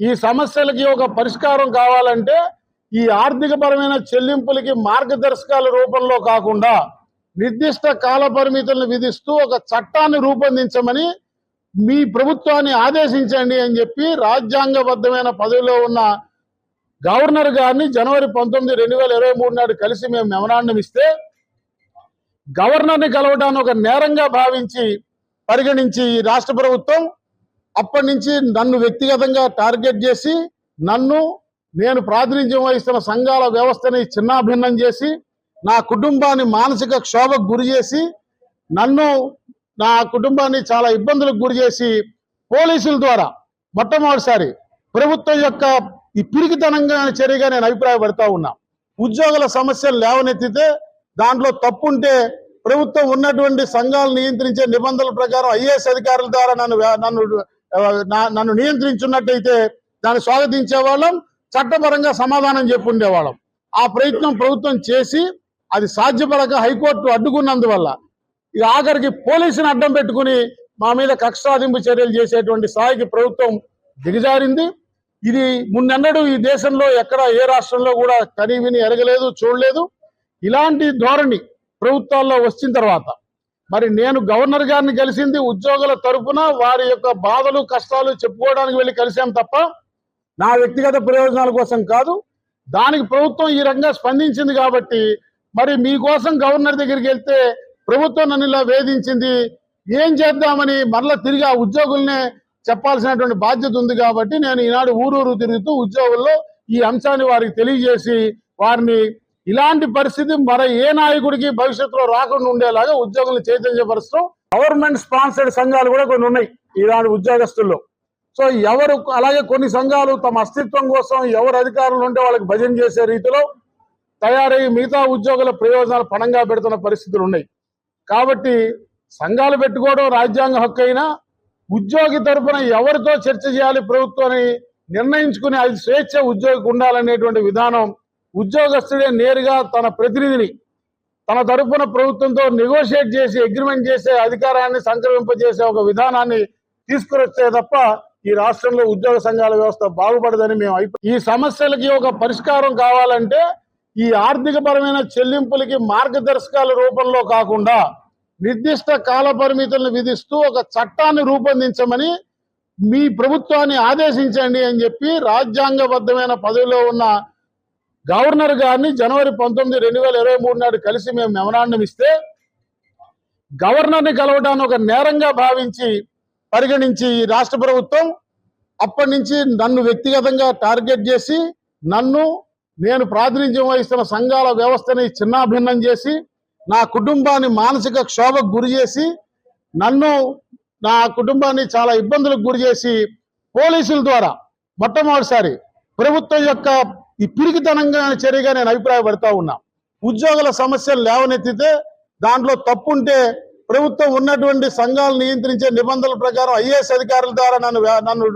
ఈ సమస్యలకి ఒక పరిష్కారం కావాలంటే ఈ ఆర్థిక పరమైన చెల్లింపులకి మార్గదర్శకాల రూపంలో కాకుండా నిర్దిష్ట కాల పరిమితులను విధిస్తూ ఒక చట్టాన్ని రూపొందించమని మీ ప్రభుత్వాన్ని ఆదేశించండి అని చెప్పి రాజ్యాంగబద్ధమైన పదవిలో ఉన్న గవర్నర్ గారిని జనవరి పంతొమ్మిది రెండు వేల ఇరవై మూడు నాడు కలిసి మేము మెమరాండం ఇస్తే గవర్నర్ని కలవడాన్ని ఒక నేరంగా భావించి పరిగణించి ఈ రాష్ట్ర ప్రభుత్వం అప్పటి నుంచి నన్ను వ్యక్తిగతంగా టార్గెట్ చేసి నన్ను నేను ప్రాతినిధ్యం వహిస్తున్న సంఘాల వ్యవస్థని చిన్నాభిన్నం చేసి నా కుటుంబాన్ని మానసిక క్షోభకు గురి చేసి నన్ను నా కుటుంబాన్ని చాలా ఇబ్బందులకు గురి చేసి పోలీసుల ద్వారా మొట్టమొదటిసారి ప్రభుత్వం యొక్క ఈ పిరికితనంగా చర్యగా నేను అభిప్రాయపడతా ఉన్నా. ఉద్యోగుల సమస్యలు లేవనెత్తితే దాంట్లో తప్పుంటే ప్రభుత్వం ఉన్నటువంటి సంఘాలు నియంత్రించే నిబంధనల ప్రకారం ఐఏఎస్ అధికారుల ద్వారా నన్ను నన్ను నన్ను నియంత్రించున్నట్టయితే దాన్ని స్వాగతించే వాళ్ళం చట్టపరంగా సమాధానం చెప్పుండేవాళ్ళం. ఆ ప్రయత్నం ప్రభుత్వం చేసి అది సాధ్యపడక హైకోర్టు అడ్డుకున్నందువల్ల ఇక ఆఖరికి పోలీసుని అడ్డం పెట్టుకుని మా మీద కక్ష సాధింపు చర్యలు చేసేటువంటి స్థాయికి ప్రభుత్వం దిగజారింది. ఇది మున్నెన్నడూ ఈ దేశంలో ఎక్కడ ఏ రాష్ట్రంలో కూడా కనివిని ఎరగలేదు చూడలేదు. ఇలాంటి ధోరణి ప్రభుత్వాల్లో వచ్చిన తర్వాత మరి నేను గవర్నర్ గారిని కలిసింది ఉద్యోగుల తరపున వారి యొక్క బాధలు కష్టాలు చెప్పుకోవడానికి వెళ్ళి కలిసాం తప్ప నా వ్యక్తిగత ప్రయోజనాల కోసం కాదు. దానికి ప్రభుత్వం ఈ రంగా స్పందించింది కాబట్టి మరి మీకోసం గవర్నర్ దగ్గరికి వెళ్తే ప్రభుత్వం నన్ను ఇలా వేధించింది. ఏం చేద్దామని మరలా తిరిగి ఆ ఉద్యోగుల్నే చెప్పాల్సినటువంటి బాధ్యత ఉంది కాబట్టి నేను ఈనాడు ఊరూరు తిరుగుతూ ఉద్యోగుల్లో ఈ అంశాన్ని వారికి తెలియజేసి వారిని ఇలాంటి పరిస్థితి మరి ఏ నాయకుడికి భవిష్యత్తులో రాకుండా ఉండేలాగా ఉద్యోగులను చైతన్యపరుస్తూ గవర్నమెంట్ స్పాన్సర్డ్ సంఘాలు కూడా కొన్ని ఉన్నాయి ఇలాంటి ఉద్యోగస్తుల్లో. సో ఎవరు అలాగే కొన్ని సంఘాలు తమ అస్తిత్వం కోసం ఎవరు అధికారులు ఉంటే వాళ్ళకి భజన చేసే రీతిలో తయారై మిగతా ఉద్యోగుల ప్రయోజనాలు పణంగా పెడుతున్న పరిస్థితులు ఉన్నాయి. కాబట్టి సంఘాలు పెట్టుకోవడం రాజ్యాంగ హక్కు అయినా ఉద్యోగి తరఫున ఎవరితో చర్చ చేయాలి ప్రభుత్వాన్ని నిర్ణయించుకుని అది స్వేచ్ఛ ఉద్యోగికి ఉండాలనేటువంటి విధానం ఉద్యోగస్తుడే నేరుగా తన ప్రతినిధిని తన తరపున ప్రభుత్వంతో నెగోషియేట్ చేసి అగ్రిమెంట్ చేసే అధికారాన్ని సంక్రమింపజేసే ఒక విధానాన్ని తీసుకురొస్తే తప్ప ఈ రాష్ట్రంలో ఉద్యోగ సంఘాల వ్యవస్థ బాగుపడదని మేము ఈ సమస్యలకి ఒక పరిష్కారం కావాలంటే ఈ ఆర్థిక పరమైన చెల్లింపులకి మార్గదర్శకాల రూపంలో కాకుండా నిర్దిష్ట కాల పరిమితులను విధిస్తూ ఒక చట్టాన్ని రూపొందించమని మీ ప్రభుత్వాన్ని ఆదేశించండి అని చెప్పి రాజ్యాంగబద్ధమైన పదవిలో ఉన్న గవర్నర్ గారిని జనవరి పంతొమ్మిది రెండు వేల ఇరవై మూడు నాడు కలిసి మేము మెమరాండం ఇస్తే గవర్నర్ని కలవడాన్ని ఒక నేరంగా భావించి పరిగణించి ఈ రాష్ట్ర ప్రభుత్వం అప్పటి నుంచి నన్ను వ్యక్తిగతంగా టార్గెట్ చేసి నన్ను నేను ప్రాతినిధ్యం వహిస్తున్న సంఘాల వ్యవస్థని చిన్నాభిన్నం చేసి నా కుటుంబాన్ని మానసిక క్షోభకు గురి చేసి నన్ను నా కుటుంబాన్ని చాలా ఇబ్బందులకు గురి చేసి పోలీసుల ద్వారా మొట్టమొదటిసారి ప్రభుత్వం యొక్క ఈ పిరికితనంగా చర్యగా నేను అభిప్రాయపడతా ఉన్నా. ఉద్యోగుల సమస్యలు లేవనెత్తితే దాంట్లో తప్పుంటే ప్రభుత్వం ఉన్నటువంటి సంఘాలు నియంత్రించే నిబంధనల ప్రకారం ఐఏఎస్ అధికారుల ద్వారా నన్ను నన్ను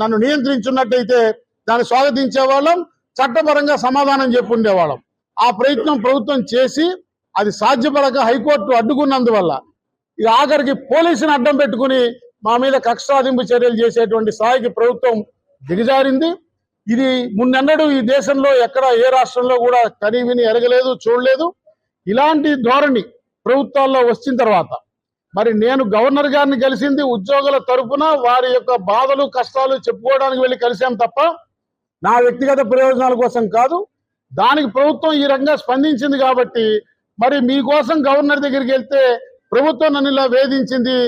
నన్ను నియంత్రించున్నట్టయితే దాన్ని స్వాగతించే వాళ్ళం చట్టపరంగా సమాధానం చెప్పుండేవాళ్ళం ఆ ప్రయత్నం ప్రభుత్వం చేసి అది సాధ్యపడక హైకోర్టు అడ్డుకున్నందువల్ల ఇక ఆఖరికి పోలీసుని అడ్డం పెట్టుకుని మా మీద కక్షాధింపు చర్యలు చేసేటువంటి స్థాయికి ప్రభుత్వం దిగజారింది. ఇది మున్నెన్నడూ ఈ దేశంలో ఎక్కడ ఏ రాష్ట్రంలో కూడా కని విని ఎరగలేదు చూడలేదు. ఇలాంటి ధోరణి ప్రభుత్వాల్లో వచ్చిన తర్వాత మరి నేను గవర్నర్ గారిని కలిసింది ఉద్యోగుల తరపున వారి యొక్క బాధలు కష్టాలు చెప్పుకోవడానికి వెళ్ళి కలిసాం తప్ప నా వ్యక్తిగత ప్రయోజనాల కోసం కాదు. దానికి ప్రభుత్వం ఈ రంగా స్పందించింది కాబట్టి మరి మీకోసం గవర్నర్ దగ్గరికి వెళ్తే ప్రభుత్వం నన్ను ఇలా వేధించింది.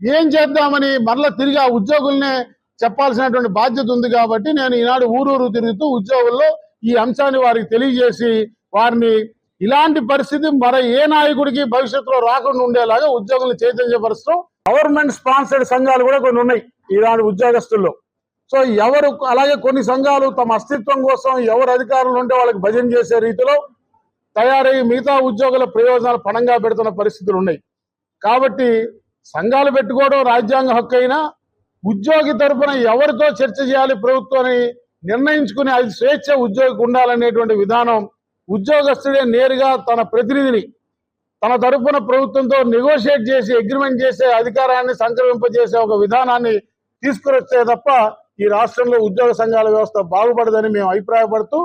ఏం చేద్దామని మరలా తిరిగి ఆ ఉద్యోగుల్నే చెప్పాల్సినటువంటి బాధ్యత ఉంది కాబట్టి నేను ఈనాడు ఊరూరు తిరుగుతూ ఉద్యోగుల్లో ఈ అంశాన్ని వారికి తెలియజేసి వారిని ఇలాంటి పరిస్థితి మరో ఏ నాయకుడికి భవిష్యత్తులో రాకుండా ఉండేలాగా ఉద్యోగులను చైతన్యపరుస్తూ గవర్నమెంట్ స్పాన్సర్డ్ సంఘాలు కూడా కొన్ని ఉన్నాయి ఈనాడు ఉద్యోగస్తుల్లో. సో ఎవరు అలాగే కొన్ని సంఘాలు తమ అస్తిత్వం కోసం ఎవరు అధికారులు ఉంటే వాళ్ళకి భజన చేసే రీతిలో తయారై మిగతా ఉద్యోగుల ప్రయోజనాలు పణంగా పెడుతున్న పరిస్థితులు ఉన్నాయి. కాబట్టి సంఘాలు పెట్టుకోవడం రాజ్యాంగ హక్కు అయినా ఉద్యోగి తరపున ఎవరితో చర్చ చేయాలి ప్రభుత్వాన్ని నిర్ణయించుకుని అది స్వేచ్ఛ ఉద్యోగికి ఉండాలనేటువంటి విధానం ఉద్యోగస్తుడే నేరుగా తన ప్రతినిధిని తన తరపున ప్రభుత్వంతో నెగోషియేట్ చేసి అగ్రిమెంట్ చేసే అధికారాన్ని సంక్రమింపజేసే ఒక విధానాన్ని తీసుకురొస్తే తప్ప ఈ రాష్ట్రంలో ఉద్యోగ సంఘాల వ్యవస్థ బాగుపడదని మేము అభిప్రాయపడుతూ